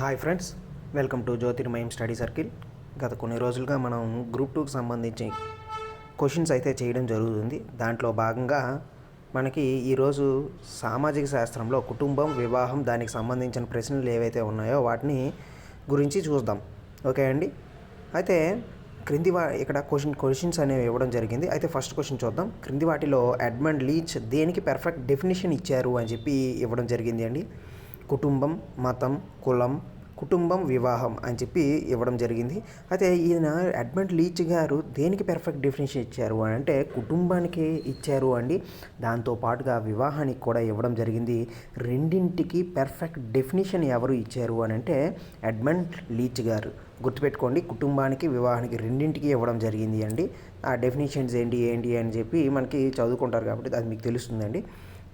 Hi friends welcome to Jyothirmayam study circle. గత కొన్ని రోజులుగా మనం గ్రూప్ టూకి సంబంధించి క్వశ్చన్స్ అయితే చేయడం జరుగుతుంది. దాంట్లో భాగంగా మనకి ఈరోజు సామాజిక శాస్త్రంలో కుటుంబం వివాహం దానికి సంబంధించిన ప్రశ్నలు ఏవైతే ఉన్నాయో వాటిని గురించి చూద్దాం. ఓకే అండి? అయితే క్రింది వా ఇక్కడ క్వశ్చన్ క్వశ్చన్స్ అనేవి ఇవ్వడం జరిగింది. అయితే ఫస్ట్ క్వశ్చన్ చూద్దాం. క్రింది వాటిలో ఎడ్మండ్ లీచ్ దేనికి పెర్ఫెక్ట్ డెఫినేషన్ ఇచ్చారు అని చెప్పి ఇవ్వడం జరిగింది అండి. కుటుంబం మతం కులం కుటుంబం వివాహం అని చెప్పి ఇవ్వడం జరిగింది. అయితే ఈయన అడ్మండ్ లీచ్ గారు దేనికి పెర్ఫెక్ట్ డెఫినేషన్ ఇచ్చారు అని అంటే కుటుంబానికి ఇచ్చారు అండి. దాంతో పాటుగా వివాహానికి కూడా ఇవ్వడం జరిగింది. రెండింటికి పెర్ఫెక్ట్ డెఫినేషన్ ఎవరు ఇచ్చారు అని అంటే అడ్మండ్ లీచ్ గారు. గుర్తుపెట్టుకోండి కుటుంబానికి వివాహానికి రెండింటికి ఇవ్వడం జరిగింది అండి. ఆ డెఫినేషన్స్ ఏంటి ఏంటి అని చెప్పి మనకి చదువుకుంటారు కాబట్టి అది మీకు తెలుస్తుందండి.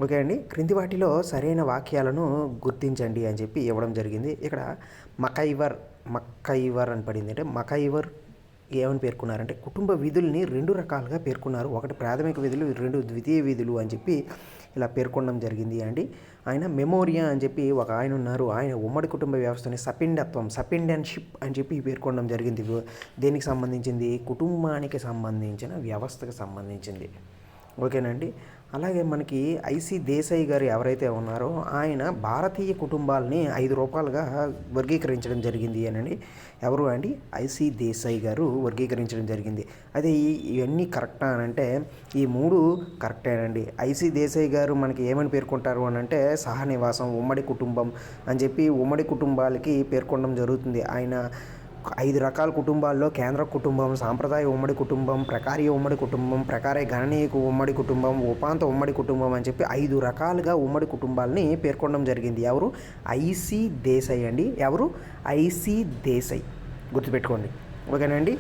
ఓకే అండి. క్రింది వాటిలో సరైన వాక్యాలను గుర్తించండి అని చెప్పి ఇవ్వడం జరిగింది. ఇక్కడ మకైవర్ మక్కైవర్ అని పడింది. అంటే మకైవర్ ఏమని పేర్కొన్నారంటే కుటుంబ విధుల్ని రెండు రకాలుగా పేర్కొన్నారు. ఒకటి ప్రాథమిక విధులు రెండు ద్వితీయ విధులు అని చెప్పి ఇలా పేర్కొనడం జరిగింది అండి. ఆయన మెమోరియా అని చెప్పి ఒక ఆయన ఉన్నారు. ఆయన ఉమ్మడి కుటుంబ వ్యవస్థని సపిండత్వం సపిండన్షిప్ అని చెప్పి పేర్కొనడం జరిగింది. దేనికి సంబంధించింది? కుటుంబానికి సంబంధించిన వ్యవస్థకు సంబంధించింది. ఓకేనండి అలాగే మనకి ఐసి దేశాయి గారు ఎవరైతే ఉన్నారో ఆయన భారతీయ కుటుంబాలని ఐదు రూపాయలుగా వర్గీకరించడం జరిగింది అనండి. ఎవరు అండి? ఐసి దేశాయి గారు వర్గీకరించడం జరిగింది. అదే ఇవన్నీ కరెక్టా అనంటే ఈ మూడు కరెక్టేనండి ఐసి దేశాయి గారు మనకి ఏమని పేర్కొంటారు అని అంటే సహనివాసం ఉమ్మడి కుటుంబం అని చెప్పి ఉమ్మడి కుటుంబాలకి పేర్కొనడం జరుగుతుంది. ఆయన ఐదు రకాల కుటుంబాల్లో కేంద్ర కుటుంబం సాంప్రదాయ ఉమ్మడి కుటుంబం ప్రకారీయ ఉమ్మడి కుటుంబం ప్రకారీయ గణనీయ ఉమ్మడి కుటుంబం ఉపాంత ఉమ్మడి కుటుంబం అని చెప్పి ఐదు రకాలుగా ఉమ్మడి కుటుంబాలని పేర్కొనడం జరిగింది. ఎవరు? ఐసీ దేశాయ్ అండి. ఎవరు? ఐసీ దేశాయ్. గుర్తుపెట్టుకోండి. ఓకేనండి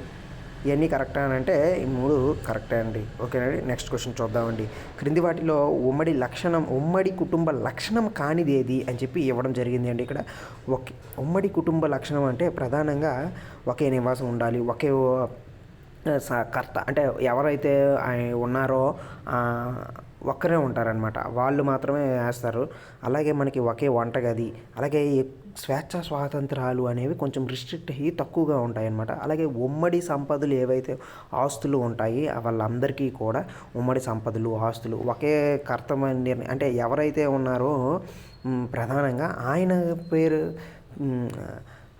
ఇవన్నీ కరెక్టా అని అంటే ఈ మూడు కరెక్టే అండి. ఓకేనండి నెక్స్ట్ క్వశ్చన్ చూద్దామండి. క్రింది వాటిలో ఉమ్మడి లక్షణం ఉమ్మడి కుటుంబ లక్షణం కానిది ఏది అని చెప్పి ఇవ్వడం జరిగింది అండి ఇక్కడ. ఒకే ఉమ్మడి కుటుంబ లక్షణం అంటే ప్రధానంగా ఒకే నివాసం ఉండాలి ఒకే స- కర్త అంటే ఎవరైతే ఉన్నారో ఒక్కరే ఉంటారనమాట వాళ్ళు మాత్రమే వేస్తారు. అలాగే మనకి ఒకే వంటగది అలాగే స్వేచ్ఛ స్వాతంత్రాలు అనేవి కొంచెం రిస్ట్రిక్ట్ అయ్యి తక్కువగా ఉంటాయి అన్నమాట అలాగే ఉమ్మడి సంపదలు ఏవైతే ఆస్తులు ఉంటాయి వాళ్ళందరికీ కూడా ఉమ్మడి సంపదలు ఆస్తులు ఒకే కర్తమైన అంటే ఎవరైతే ఉన్నారో ప్రధానంగా ఆయన పేరు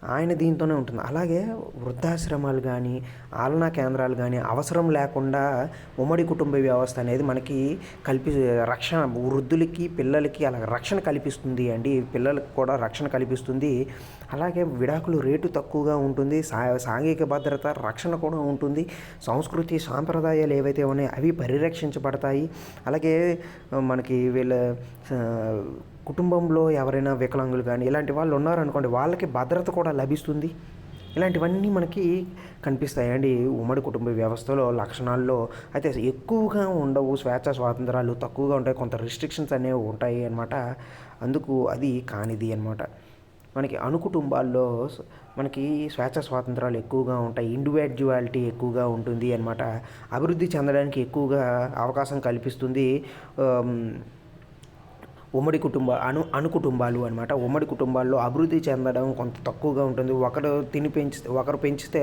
ఆయన దీంతోనే ఉంటుంది. అలాగే వృద్ధాశ్రమాలు కానీ ఆలనా కేంద్రాలు కానీ అవసరం లేకుండా ఉమ్మడి కుటుంబ వ్యవస్థ అనేది మనకి కల్పి రక్షణ వృద్ధులకి పిల్లలకి అలా రక్షణ కల్పిస్తుంది అండి. పిల్లలకు కూడా రక్షణ కల్పిస్తుంది. అలాగే విడాకులు రేటు తక్కువగా ఉంటుంది. సా సాంఘిక భద్రత రక్షణ కూడా ఉంటుంది. సంస్కృతి సాంప్రదాయాలు ఏవైతే ఉన్నాయో అవి పరిరక్షించబడతాయి. అలాగే మనకి వీళ్ళ కుటుంబంలో ఎవరైనా వికలాంగులు కానీ ఇలాంటి వాళ్ళు ఉన్నారనుకోండి వాళ్ళకి భద్రత కూడా లభిస్తుంది. ఇలాంటివన్నీ మనకి కనిపిస్తాయండి. ఉమ్మడి కుటుంబ వ్యవస్థలో లక్షణాల్లో అయితే ఎక్కువగా ఉండవు స్వేచ్ఛ స్వాతంత్రాలు తక్కువగా ఉంటాయి కొంత రిస్ట్రిక్షన్స్ అనేవి ఉంటాయి అన్నమాట. అందుకు అది కానిది అన్నమాట. మనకి అనుకుటుంబాల్లో మనకి స్వేచ్ఛ స్వాతంత్రాలు ఎక్కువగా ఉంటాయి ఇండివిజువాలిటీ ఎక్కువగా ఉంటుంది అన్నమాట. అభివృద్ధి చెందడానికి ఎక్కువగా అవకాశం కల్పిస్తుంది. ఉమ్మడి కుటుంబ అణు అను కుటుంబాలు అనమాట ఉమ్మడి కుటుంబాల్లో అభివృద్ధి చెందడం కొంత తక్కువగా ఉంటుంది. ఒకరు తిని పెంచితే ఒకరు పెంచితే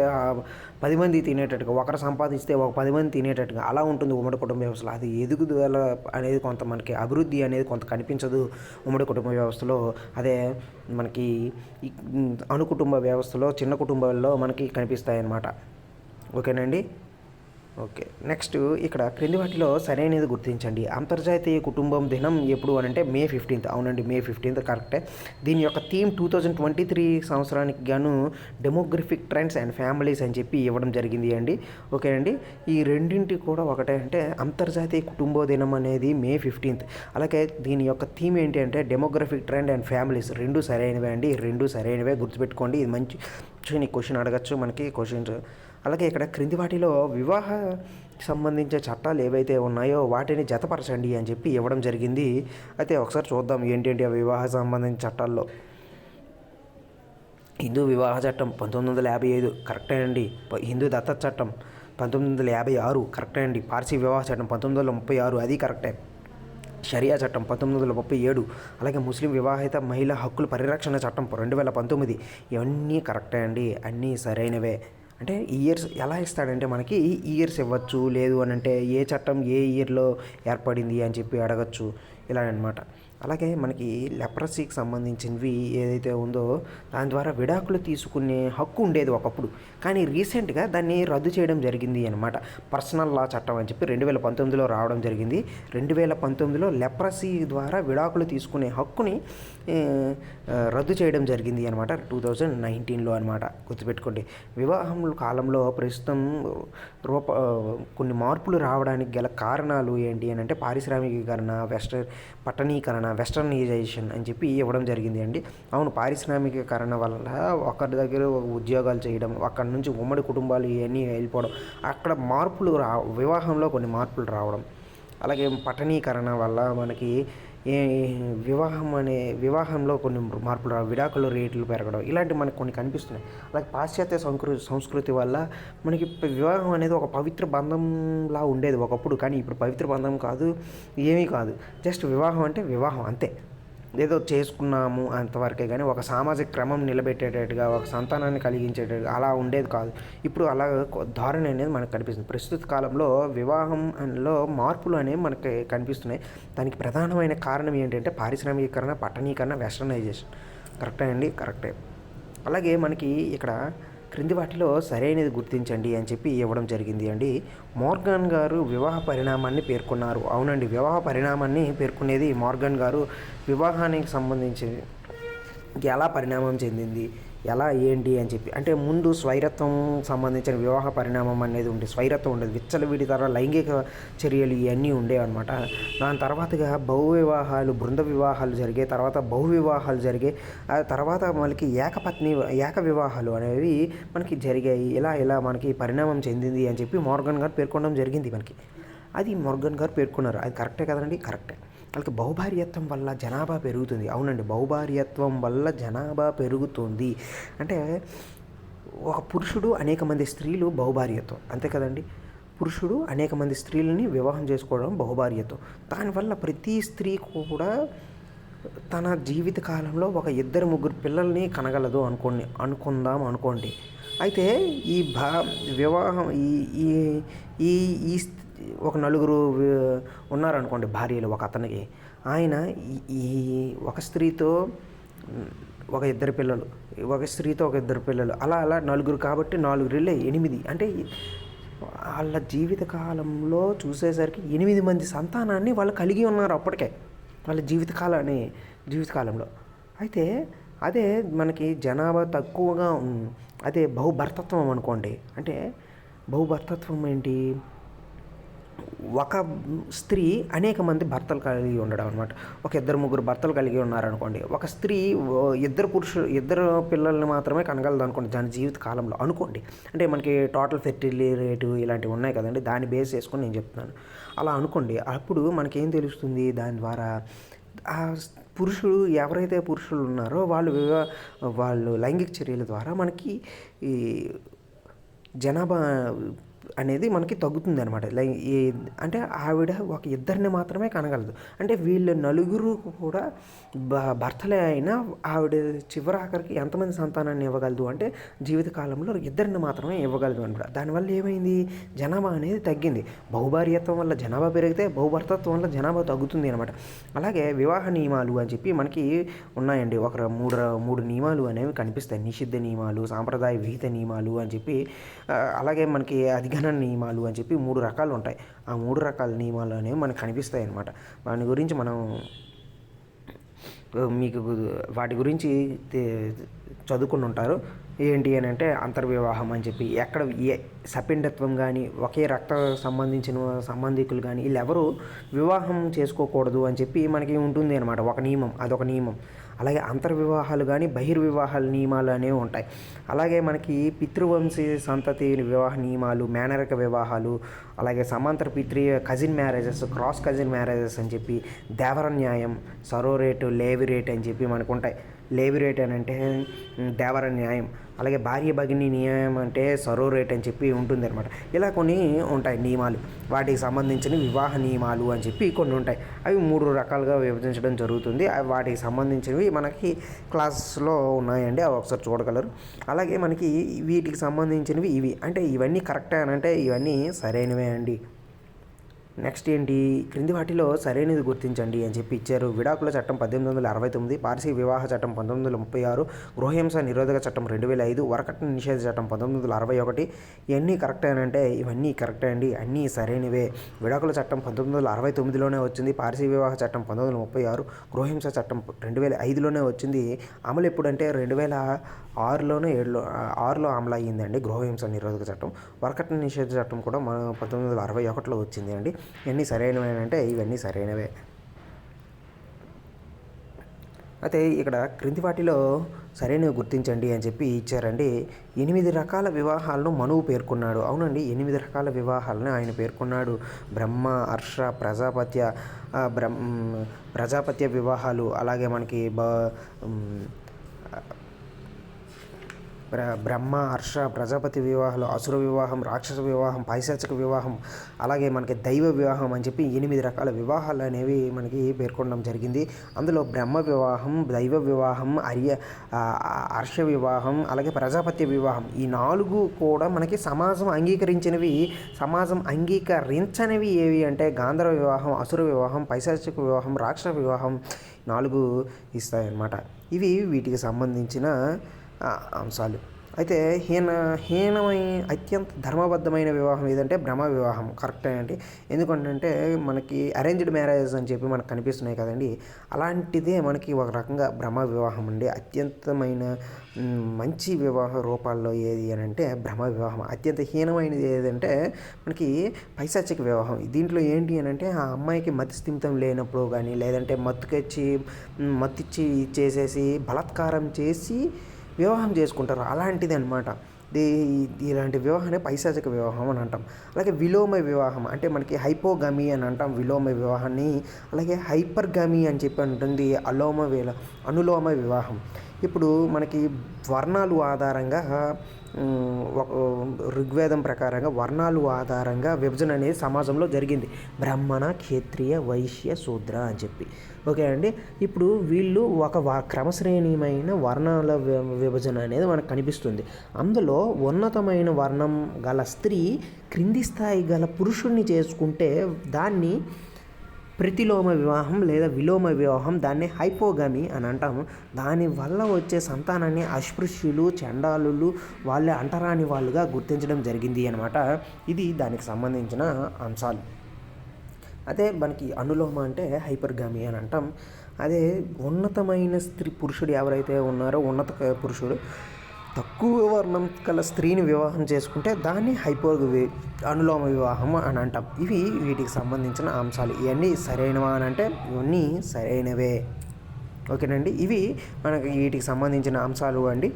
పది మంది తినేటట్టుగా ఒకరు సంపాదిస్తే ఒక పది మంది తినేటట్టుగా అలా ఉంటుంది ఉమ్మడి కుటుంబ వ్యవస్థలో. అది ఎదుగుదల అనేది కొంత మనకి అభివృద్ధి అనేది కొంత కనిపించదు ఉమ్మడి కుటుంబ వ్యవస్థలో. అదే మనకి అణు కుటుంబ వ్యవస్థలో చిన్న కుటుంబాల్లో మనకి కనిపిస్తాయి అన్నమాట ఓకేనండి ఓకే. నెక్స్ట్ ఇక్కడ క్రింది వాటిలో సరైనది గుర్తించండి. అంతర్జాతీయ కుటుంబం దినం ఎప్పుడు అని అంటే మే ఫిఫ్టీన్త్. అవునండి మే ఫిఫ్టీన్త్ కరెక్టే. దీని యొక్క theme two thousand twenty three సంవత్సరానికి గాను డెమోగ్రఫిక్ ట్రెండ్స్ అండ్ ఫ్యామిలీస్ అని చెప్పి ఇవ్వడం జరిగింది అండి. ఓకే అండి ఈ రెండింటి కూడా ఒకటే అంటే అంతర్జాతీయ కుటుంబ దినం అనేది మే ఫిఫ్టీన్త్. అలాగే దీని యొక్క థీమ్ ఏంటి అంటే డెమోగ్రఫిక్ ట్రెండ్ అండ్ ఫ్యామిలీస్. రెండు సరైనవే అండి రెండు సరైనవే గుర్తుపెట్టుకోండి. ఇది మంచి క్వశ్చన్ అడగచ్చు మనకి క్వశ్చన్స్ అలాగే ఇక్కడ క్రింది వాటిలో వివాహ సంబంధించిన చట్టాలు ఏవైతే ఉన్నాయో వాటిని జతపరచండి అని చెప్పి ఇవ్వడం జరిగింది. అయితే ఒకసారి చూద్దాం ఏంటంటి ఆ వివాహ సంబంధించిన చట్టాల్లో. హిందూ వివాహ చట్టం పంతొమ్మిది వందల యాభై ఐదు కరెక్టే అండి. హిందూ దత్త చట్టం పంతొమ్మిది వందల యాభై ఆరు కరెక్టే అండి. పార్సీ వివాహ చట్టం పంతొమ్మిది వందల ముప్పై ఆరు అది కరెక్టే. షరియా చట్టం పంతొమ్మిది వందల ముప్పై ఏడు అలాగే ముస్లిం వివాహిత మహిళా హక్కుల పరిరక్షణ చట్టం రెండు వేల పంతొమ్మిది ఇవన్నీ కరెక్టే అండి. అన్నీ సరైనవే. అంటే ఇయర్స్ ఎలా ఇస్తాడంటే మనకి ఇయర్స్ ఇవ్వచ్చు లేదు అని అంటే ఏ చట్టం ఏ ఇయర్లో ఏర్పడింది అని చెప్పి అడగచ్చు ఇలా అనమాట అలాగే మనకి లెప్రసీకి సంబంధించినవి ఏదైతే ఉందో దాని ద్వారా విడాకులు తీసుకునే హక్కు ఉండేది ఒకప్పుడు. కానీ రీసెంట్గా దాన్ని రద్దు చేయడం జరిగింది అనమాట పర్సనల్ లా చట్టం అని చెప్పి రెండు వేల పంతొమ్మిదిలో రావడం జరిగింది. రెండు వేల పంతొమ్మిదిలో లెప్రసీ ద్వారా విడాకులు తీసుకునే హక్కుని రద్దు చేయడం జరిగింది అనమాట టూ థౌజండ్ నైన్టీన్లో అనమాట గుర్తుపెట్టుకోండి. వివాహం కాలంలో ప్రస్తుతం రూప కొన్ని మార్పులు రావడానికి గల కారణాలు ఏంటి అని అంటే పారిశ్రామికీకరణ వెస్టర్ పట్టణీకరణ వెస్టర్నైజేషన్ అని చెప్పి ఇవ్వడం జరిగింది అండి. అవును పారిశ్రామికీకరణ వల్ల ఒకరి దగ్గర ఉద్యోగాలు చేయడం అక్కడి నుంచి ఉమ్మడి కుటుంబాలు ఇవన్నీ వెళ్ళిపోవడం అక్కడ మార్పులు రా వివాహంలో కొన్ని మార్పులు రావడం అలాగే పట్టణీకరణ వల్ల మనకి ఏ వివాహం అనే వివాహంలో కొన్ని మార్పులు రావడం విడాకుల రేట్లు పెరగడం ఇలాంటివి మనకు కొన్ని కనిపిస్తున్నాయి. అలాగే పాశ్చాత్య సంస్కృతి సంస్కృతి వల్ల మనకి వివాహం అనేది ఒక పవిత్ర బంధంలా ఉండేది ఒకప్పుడు. కానీ ఇప్పుడు పవిత్ర బంధం కాదు ఏమీ కాదు. జస్ట్ వివాహం అంటే వివాహం అంతే. ఏదో చేసుకున్నాము అంతవరకే కానీ ఒక సామాజిక క్రమం నిలబెట్టేటట్టుగా ఒక సంతానాన్ని కలిగించేటట్టుగా అలా ఉండేది కాదు. ఇప్పుడు అలా కొ- ధోరణి అనేది మనకు కనిపిస్తుంది. ప్రస్తుత కాలంలో వివాహంలో మార్పులు అనేవి మనకి కనిపిస్తున్నాయి. దానికి ప్రధానమైన కారణం ఏంటంటే పారిశ్రామికీకరణ పట్టణీకరణ వెస్టర్నైజేషన్ కరెక్టే అండి? కరెక్టే. అలాగే మనకి ఇక్కడ క్రింది వాటిలో సరైనది గుర్తించండి అని చెప్పి ఇవ్వడం జరిగింది అండి. మోర్గాన్ గారు వివాహ పరిణామాన్ని పేర్కొన్నారు. అవునండి వివాహ పరిణామాన్ని పేర్కొనేది మోర్గాన్ గారు వివాహానికి సంబంధించి ఎలా పరిణామం చెందింది? ఎలా ఏంటి అని చెప్పి. అంటే ముందు స్వైరత్వం సంబంధించిన వివాహ పరిణామం అనేది ఉండే స్వైరత్వం ఉండేది. విచ్చలవిడి తర్వాత లైంగిక చర్యలు ఇవన్నీ ఉండేవన్నమాట. దాని తర్వాతగా బహు వివాహాలు బృంద వివాహాలు జరిగే తర్వాత బహు వివాహాలు జరిగే ఆ తర్వాత మనకి ఏకపత్ని ఏక వివాహాలు అనేవి మనకి జరిగాయి. ఇలా ఇలా మనకి పరిణామం చెందింది అని చెప్పి మోర్గన్ గారు పేర్కొనడం జరిగింది మనకి. అది మోర్గన్ గారు పేర్కొన్నారు. అది కరెక్టే కదండి? కరెక్టే. వాళ్ళకి బహుభార్యత్వం వల్ల జనాభా పెరుగుతుంది. అవునండి బహుభార్యత్వం వల్ల జనాభా పెరుగుతుంది. అంటే ఒక పురుషుడు అనేక మంది స్త్రీలు బహుభార్యత్వం. అంతే కదండి? పురుషుడు అనేక మంది స్త్రీలని వివాహం చేసుకోవడం బహుభార్యత్వం. దానివల్ల ప్రతి స్త్రీ కూడా తన జీవిత కాలంలో ఒక ఇద్దరు ముగ్గురు పిల్లల్ని కనగలదు అనుకోండి అనుకుందాం అనుకోండి. అయితే ఈ భా వివాహం ఈ ఈ ఈ ఒక నలుగురు ఉన్నారనుకోండి భార్యలు ఒక అతనికి. ఆయన ఈ- ఈ ఒక స్త్రీతో ఒక ఇద్దరు పిల్లలు ఒక స్త్రీతో ఒక ఇద్దరు పిల్లలు అలా అలా నలుగురు కాబట్టి నాలుగు రిలే ఎనిమిది. అంటే వాళ్ళ జీవితకాలంలో చూసేసరికి ఎనిమిది మంది సంతానాన్ని వాళ్ళు కలిగి ఉన్నారు అప్పటికే వాళ్ళ జీవితకాలాన్ని జీవితకాలంలో. అయితే అదే మనకి జనాభా తక్కువగా అదే బహుభర్తత్వం అనుకోండి. అంటే బహుభర్తత్వం ఏంటి? ఒక స్త్రీ అనేక మంది భర్తలు కలిగి ఉండడం అనమాట ఒక ఇద్దరు ముగ్గురు భర్తలు కలిగి ఉన్నారనుకోండి ఒక స్త్రీ ఇద్దరు పురుషులు ఇద్దరు పిల్లల్ని మాత్రమే కనగలదు అనుకోండి దాని జీవిత కాలంలో. అనుకోండి అంటే మనకి టోటల్ ఫెర్టిలిటీ రేటు ఇలాంటివి ఉన్నాయి కదండి దాన్ని బేస్ చేసుకొని నేను చెప్తున్నాను. అలా అనుకోండి అప్పుడు మనకేం తెలుస్తుంది? దాని ద్వారా ఆ పురుషుడు ఎవరైతే పురుషులు ఉన్నారో వాళ్ళు వాళ్ళు లైంగిక చర్యల ద్వారా మనకి ఈ జనాభా అనేది మనకి తగ్గుతుంది అనమాట లైక్ అంటే ఆవిడ ఒక ఇద్దరిని మాత్రమే కనగలదు. అంటే వీళ్ళ నలుగురు కూడా భర్తలే అయినా ఆవిడ చివరి ఆఖరికి ఎంతమంది సంతానాన్ని ఇవ్వగలదు? అంటే జీవితకాలంలో ఇద్దరిని మాత్రమే ఇవ్వగలదు అనమాట దానివల్ల ఏమైంది? జనాభా అనేది తగ్గింది. బహుభార్యత్వం వల్ల జనాభా పెరిగితే బహుభర్తత్వం వల్ల జనాభా తగ్గుతుంది అనమాట అలాగే వివాహ నియమాలు అని చెప్పి మనకి ఉన్నాయండి. ఒక మూడు మూడు నియమాలు అనేవి కనిపిస్తాయి. నిషిద్ధ నియమాలు సాంప్రదాయ విహిత నియమాలు అని చెప్పి అలాగే మనకి అధిగణ నియమాలు అని చెప్పి మూడు రకాలు ఉంటాయి. ఆ మూడు రకాల నియమాలు అనేవి మనకు కనిపిస్తాయి అన్నమాట. దాని గురించి మనం మీకు వాటి గురించి చదువుకుని ఉంటారు. ఏంటి అని అంటే అంతర్వివాహం అని చెప్పి ఎక్కడ ఏ సపిండత్వం కానీ ఒకే రక్త సంబంధించిన సంబంధికులు కానీ వీళ్ళెవరూ వివాహం చేసుకోకూడదు అని చెప్పి మనకి ఉంటుంది అనమాట ఒక నియమం అదొక నియమం. అలాగే అంతర్వివాహాలు కానీ బహిర్వివాహాల నియమాలు అనేవి ఉంటాయి. అలాగే మనకి పితృవంశీ సంతతి వివాహ నియమాలు మేనరిక వివాహాలు అలాగే సమాంతర పితృ cousin marriages cross cousin marriages అని చెప్పి దేవర న్యాయం సరో రేటు లేవి రేట్ అని చెప్పి మనకు ఉంటాయి. లేవి రేట్ అని అంటే దేవర న్యాయం. అలాగే భార్య భగిని నియమం అంటే సరో రేట్ అని చెప్పి ఉంటుంది అనమాట ఇలా కొన్ని ఉంటాయి నియమాలు. వాటికి సంబంధించిన వివాహ నియమాలు అని చెప్పి కొన్ని ఉంటాయి. అవి మూడు రకాలుగా విభజించడం జరుగుతుంది. అవి వాటికి సంబంధించినవి మనకి క్లాస్లో ఉన్నాయండి. అవి ఒకసారి చూడగలరు. అలాగే మనకి వీటికి సంబంధించినవి ఇవి. అంటే ఇవన్నీ కరెక్టే అని అంటే ఇవన్నీ సరైనవే అండి. నెక్స్ట్ ఏంటి? క్రింది వాటిలో సరైనది గుర్తించండి అని చెప్పి ఇచ్చారు. విడాకుల చట్టం పద్దెనిమిది వందల అరవై తొమ్మిది పార్సీ వివాహ చట్టం పంతొమ్మిది వందల ముప్పై ఆరు గృహహింస నిరోధక చట్టం రెండు వేల ఐదు వరకట్న నిషేధ చట్టం పంతొమ్మిది వందల అరవై ఒకటి. ఇవన్నీ కరెక్ట్ అంటే ఇవన్నీ కరెక్టే అండి. అన్నీ సరైనవే. విడాకుల చట్టం పంతొమ్మిది వందల అరవై తొమ్మిదిలోనే వచ్చింది. పార్సీ వివాహ చట్టం పంతొమ్మిది వందల ముప్పై ఆరు గృహహింస చట్టం రెండు వేల ఐదులోనే వచ్చింది. అమలు ఎప్పుడంటే రెండు వేల ఆరులోనే ఏడులో ఆరులో అమలు అయ్యిందండి గృహహింస నిరోధక చట్టం. వరకట్న నిషేధ చట్టం కూడా మన పంతొమ్మిది వందల అరవై ఒకటిలో వచ్చింది అండి. ఇవన్నీ సరైనవే అంటే ఇవన్నీ సరైనవే. అయితే ఇక్కడ క్రింది వాటిలో సరైనవి గుర్తించండి అని చెప్పి ఇచ్చారండి. ఎనిమిది రకాల వివాహాలను మనువు పేర్కొన్నాడు. అవునండి ఎనిమిది రకాల వివాహాలను ఆయన పేర్కొన్నాడు. బ్రహ్మ హర్ష ప్రజాపత్య బ్రహ్ బ్రహ్మ ప్రజాపత్య వివాహాలు. అలాగే మనకి బ బ్రహ్మ హర్ష ప్రజాపతి వివాహాలు అసుర వివాహం రాక్షస వివాహం పైశాచిక వివాహం అలాగే మనకి దైవ వివాహం అని చెప్పి ఎనిమిది రకాల వివాహాలు అనేవి మనకి పేర్కొనడం జరిగింది. అందులో బ్రహ్మ వివాహం దైవ వివాహం అర్య హర్ష వివాహం అలాగే ప్రజాపతి వివాహం. ఈ నాలుగు కూడా మనకి సమాజం అంగీకరించినవి సమాజం అంగీకరించనివి ఏవి అంటే గాంధర్వ వివాహం అసుర వివాహం పైశాచిక వివాహం రాక్షస వివాహం నాలుగు ఇస్తాయన్నమాట. ఇవి వీటికి సంబంధించిన అంశాలు అయితే హీన హీనమైన అత్యంత ధర్మబద్ధమైన వివాహం ఏదంటే భ్రమ వివాహం. కరెక్ట్ అండి. ఎందుకంటే మనకి అరేంజ్డ్ మ్యారేజ్ అని చెప్పి మనకు కనిపిస్తున్నాయి కదండి. అలాంటిదే మనకి ఒక రకంగా భ్రమ వివాహం అండి. అత్యంతమైన మంచి వివాహ రూపాల్లో ఏది అని అంటే భ్రమ వివాహం. అత్యంత హీనమైనది ఏదంటే మనకి పైశాచిక వివాహం. దీంట్లో ఏంటి అని అంటే ఆ అమ్మాయికి మతి స్థిమితం లేనప్పుడు కానీ లేదంటే మత్తుకొచ్చి మత్తిచ్చి చేసేసి బలాత్కారం చేసి వివాహం చేసుకుంటారు. అలాంటిది అనమాట ఇలాంటి వివాహాన్ని పైశాచిక వివాహం అని అంటాం. అలాగే విలోమ వివాహం అంటే మనకి హైపోగమి అని అంటాం. విలోమ వివాహాన్ని. అలాగే హైపర్గమి అని చెప్పి ఉంటుంది. అలోమ వేల అనులోమ వివాహం. ఇప్పుడు మనకి వర్ణాలు ఆధారంగా ఋగ్వేదం ప్రకారంగా వర్ణాలు ఆధారంగా విభజన అనేది సమాజంలో జరిగింది. బ్రాహ్మణ క్షత్రియ వైశ్య శూద్ర అని చెప్పి. ఓకే అండి? ఇప్పుడు వీళ్ళు ఒక వ క్రమశ్రేణీయమైన వర్ణాల విభజన అనేది మనకు కనిపిస్తుంది. అందులో ఉన్నతమైన వర్ణం గల స్త్రీ క్రింది స్థాయి గల పురుషుణ్ణి చేసుకుంటే దాన్ని ప్రతిలోమ వివాహం లేదా విలోమ వివాహం దాన్ని హైపోగమి అని అంటాము. దానివల్ల వచ్చే సంతానాన్ని అస్పృశ్యులు చండాలులు వాళ్ళే అంటరాని వాళ్ళుగా గుర్తించడం జరిగింది అనమాట ఇది దానికి సంబంధించిన అంశాలు. అదే మనకి అనులోమ అంటే హైపర్గామి అని అంటాం. అదే ఉన్నతమైన స్త్రీ పురుషుడు ఎవరైతే ఉన్నారో ఉన్నత పురుషుడు తక్కువ వర్ణం గల స్త్రీని వివాహం చేసుకుంటే దాన్ని హైపోర్ అనులోమ వివాహం అని అంటాం. ఇవి వీటికి సంబంధించిన అంశాలు. ఇవన్నీ సరైనవా అని అంటే ఇవన్నీ సరైనవే. ఓకేనండి? ఇవి మనకి వీటికి సంబంధించిన అంశాలు అండి.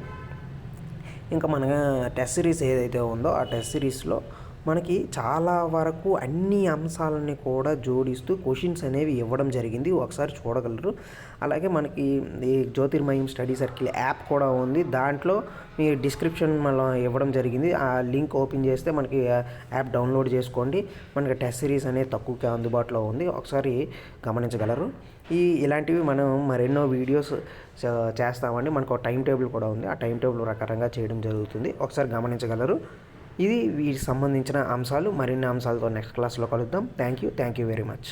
ఇంకా మన టెస్ట్ సిరీస్ ఏదైతే ఉందో ఆ టెస్ట్ సిరీస్లో మనకి చాలా వరకు అన్ని అంశాలని కూడా జోడిస్తూ క్వశ్చన్స్ అనేవి ఇవ్వడం జరిగింది. ఒకసారి చూడగలరు. అలాగే మనకి ఈ జ్యోతిర్మయం స్టడీ సర్కిల్ యాప్ కూడా ఉంది. దాంట్లో మీ డిస్క్రిప్షన్ మనం ఇవ్వడం జరిగింది. ఆ లింక్ ఓపెన్ చేస్తే మనకి యాప్ డౌన్లోడ్ చేసుకోండి. మనకి టెస్ట్ సిరీస్ అనేది తక్కువకే అందుబాటులో ఉంది. ఒకసారి గమనించగలరు. ఈ ఇలాంటివి మనం మరెన్నో వీడియోస్ చేస్తామండి. మనకు ఒక టైం టేబుల్ కూడా ఉంది. ఆ టైం టేబుల్ ప్రకారంగా చేయడం జరుగుతుంది. ఒకసారి గమనించగలరు. ఇది వీటికి సంబంధించిన అంశాలు మరిన్ని అంశాలతో నెక్స్ట్ క్లాస్లో కలుద్దాం. Thank you thank you very much